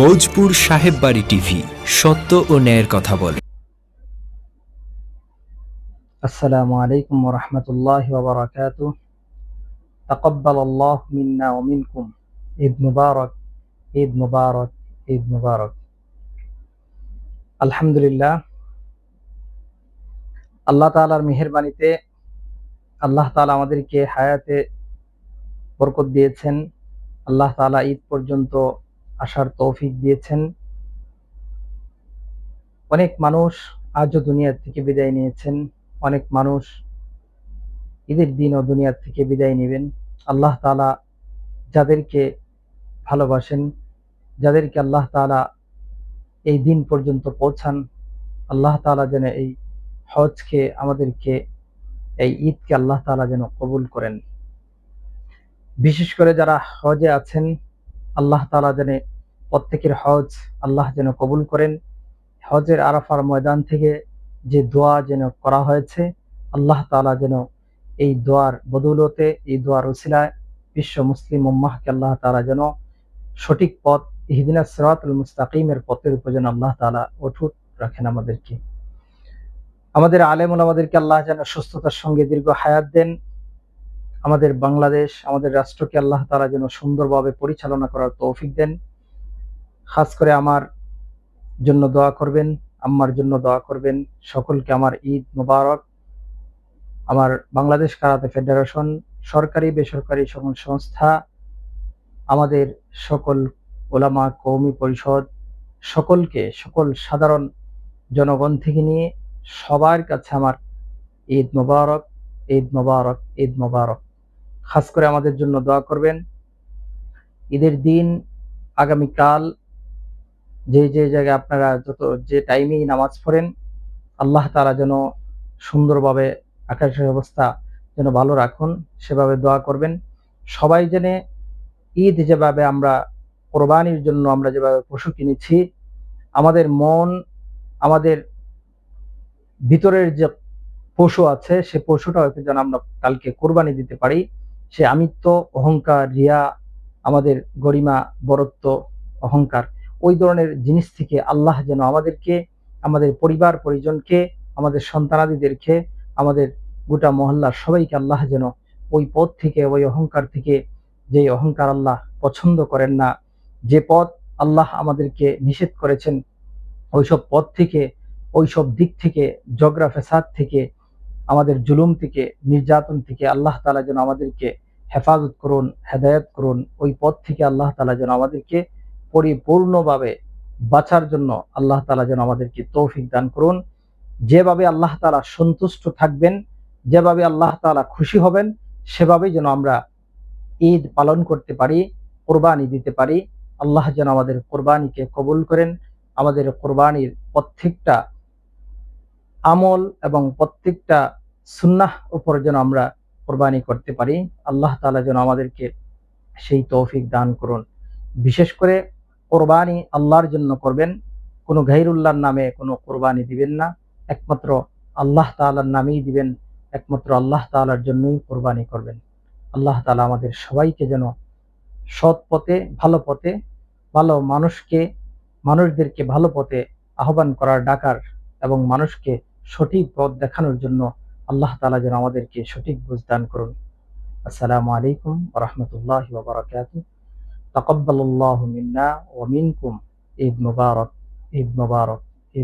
মৌজপুর সাহেব বাড়ি টিভি সত্য ও ন্যায়ের কথা বলে السلام عليكم ورحمة الله وبركاته تقبل الله منا ومنكم عيد مبارك عيد مبارك عيد مبارك আলহামদুলিল্লাহ আল্লাহ তাআলার মেহেরবানিতে আল্লাহ তাআলা আমাদেরকে হায়াতে বরকত দিয়েছেন আল্লাহ তাআলা ঈদ পর্যন্ত আসার তৌফিক দিয়েছেন। অনেক মানুষ আজও দুনিয়া থেকে বিদায় নিয়েছেন। অনেক মানুষ ঈদের দিনও দুনিয়ার থেকে বিদায় নেবেন। আল্লাহ তাআলা যাদেরকে ভালোবাসেন, যাদেরকে আল্লাহ তাআলা এই দিন পর্যন্ত পৌঁছান, আল্লাহ তাআলা যেন এই হজকে আমাদেরকে, এই ঈদকে আল্লাহ তাআলা যেন কবুল করেন। বিশেষ করে যারা হজে আছেন আল্লাহ তাআলা যেন প্রত্যেকের হজ আল্লাহ যেন কবুল করেন। হজের আরাফার ময়দান থেকে যে দোয়া যেন করা হয়েছে, আল্লাহ তাআলা যেন এই দোয়ার বদৌলতে, এই দোয়ার উসিলায় বিশ্ব মুসলিম উম্মাহকে আল্লাহ তাআলা যেন সঠিক পথ, ইহদিনা সিরাতুল মুস্তাকিমের পথের উপর যেন আল্লাহ তাআলা অটুট রাখেন আমাদেরকে। আমাদের আলেমুল আমাদেরকে আল্লাহ যেন সুস্থতার সঙ্গে দীর্ঘ হায়াত দেন। আমাদের বাংলাদেশ, আমাদের রাষ্ট্রকে আল্লাহ তাআলা যেন সুন্দরভাবে পরিচালনা করার তৌফিক দেন। খাস করে আমার জন্য দোয়া করবেন, আম্মার জন্য দোয়া করবেন। সকলকে আমার ঈদ মোবারক। আমার বাংলাদেশ কারাতে ফেডারেশন, সরকারি, বেসরকারি সকল সংস্থা, আমাদের সকল ওলামা কৌমি পরিষদ, সকলকে, সকল সাধারণ জনগণ থেকে নিয়ে সবার কাছে আমার ঈদ মোবারক ঈদ মোবারক ঈদ মোবারক। খাস করে আমাদের জন্য দোয়া করবেন। ঈদের দিন আগামীকাল যে যে জায়গায় আপনারা যত যে টাইমেই নামাজ পড়েন, আল্লাহ তাআলা যেন সুন্দরভাবে আকাশের অবস্থা যেন ভালো রাখুন, সেভাবে দোয়া করবেন। সবাই জেনে ঈদ যেভাবে আমরা কোরবানির জন্য আমরা যেভাবে পশু কিনেছি, আমাদের মন, আমাদের ভিতরের যে পশু আছে, সে পশুটাও যেন আমরা কালকে কোরবানি দিতে পারি। সে আমিত্ব, অহংকার, রিয়া, আমাদের গরিমা, বরত্ব, অহংকার, ওই ধরনের জিনিস থেকে আল্লাহ যেন আমাদেরকে, আমাদের পরিবার, পরিজনকে, আমাদের সন্তানাদিদেরকে, আমাদের গোটা মহল্লার সবাইকে আল্লাহ যেন ওই পথ থেকে, ওই অহংকার থেকে যে অহংকার আল্লাহ পছন্দ করেন না, যে পথ আল্লাহ আমাদেরকে নিষেধ করেছেন, ওইসব পথ থেকে, ওইসব দিক থেকে, জগরা, ফেসাদ থেকে আমাদের জুলুম থেকে, নির্যাতন থেকে আল্লাহ তালা যেন আমাদেরকে হেফাজত করুন, হেদায়ত করুন, ওই পথ থেকে আল্লাহ তালা যেন আমাদেরকে পরিপূর্ণভাবে বাঁচার জন্য আল্লাহ তালা যেন আমাদেরকে তৌফিক দান করুন। যেভাবে আল্লাহ তালা সন্তুষ্ট থাকবেন, যেভাবে আল্লাহ তালা খুশি হবেন, সেভাবেই যেন আমরা ঈদ পালন করতে পারি, কোরবানি দিতে পারি। আল্লাহ যেন আমাদের কোরবানিকে কবুল করেন, আমাদের কোরবানির প্রত্যেকটা আমল এবং প্রত্যেকটা সুন্নাহ উপর যেন আমরা কোরবানি করতে পারি, আল্লাহ তালা যেন আমাদেরকে সেই তৌফিক দান করুন। বিশেষ করে কোরবানি আল্লাহর জন্য করবেন, কোনো গাইরুল্লাহর নামে কোনো কোরবানি দিবেন না, একমাত্র আল্লাহ তালার নামেই দিবেন, একমাত্র আল্লাহ তালার জন্যই কোরবানি করবেন। আল্লাহ তালা আমাদের সবাইকে যেন সৎ পথে, ভালো পথে, ভালো মানুষকে, মানুষদেরকে ভালো পথে আহ্বান করার ডাকার এবং মানুষকে সঠিক পথ দেখানোর জন্য আল্লাহ তালা যেন আমাদেরকে সঠিক বুঝদান করুন। আসসালামু আলাইকুম রহমতুল্লাহ বারকাত তকব্বাল্লাহ মিন্না ও মিনকুম। ঈদ মুবারক ঈদ মুবারক।